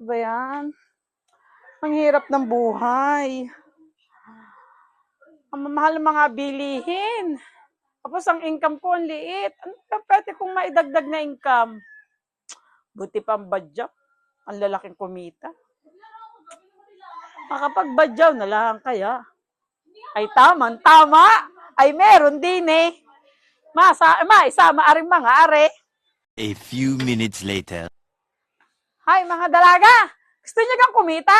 Ba yan? Ang hirap ng buhay. Ang mamahal ng mga bilihin. Tapos ang income ko ang liit. Ano pa pwede kong maidagdag na income? Buti pa ang badyaw. Ang lalaking kumita. Makapag-badyaw na lang kaya. Ay tama, tama. Ay meron din eh. Masa, ma, isama aring mga are. A few minutes later. Hay, mga dalaga! Gusto niyo kang kumita?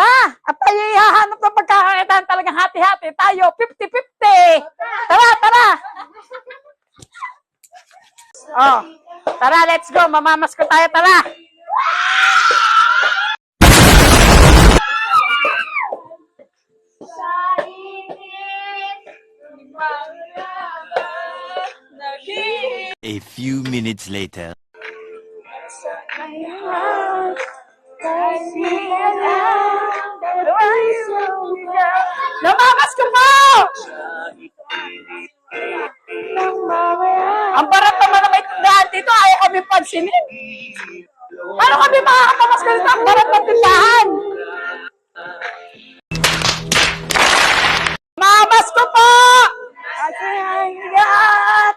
Ah, at tayo ihahanap ng pagkakakitaan talagang hati-hati tayo. 50-50! Tara, tara! Oh, tara, let's go. Mamamas ko tayo, tara! A few minutes later. Namamas ko po! Ang barat naman na may tindahan dito, ayaw kami pansinin. Paano kami makakapamas ko dito ang barat ng tindahan? Mamas ko po! Kasi hanggat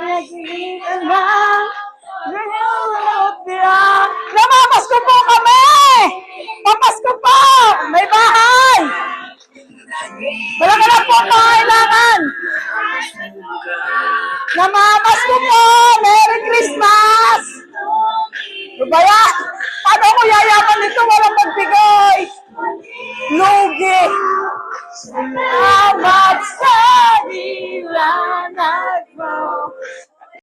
nagsigitan na ang pangailangan. Namamas ko po! Merry Christmas! Diba yan? Paano ko yayaman nito? Walang magbigay! Lugi!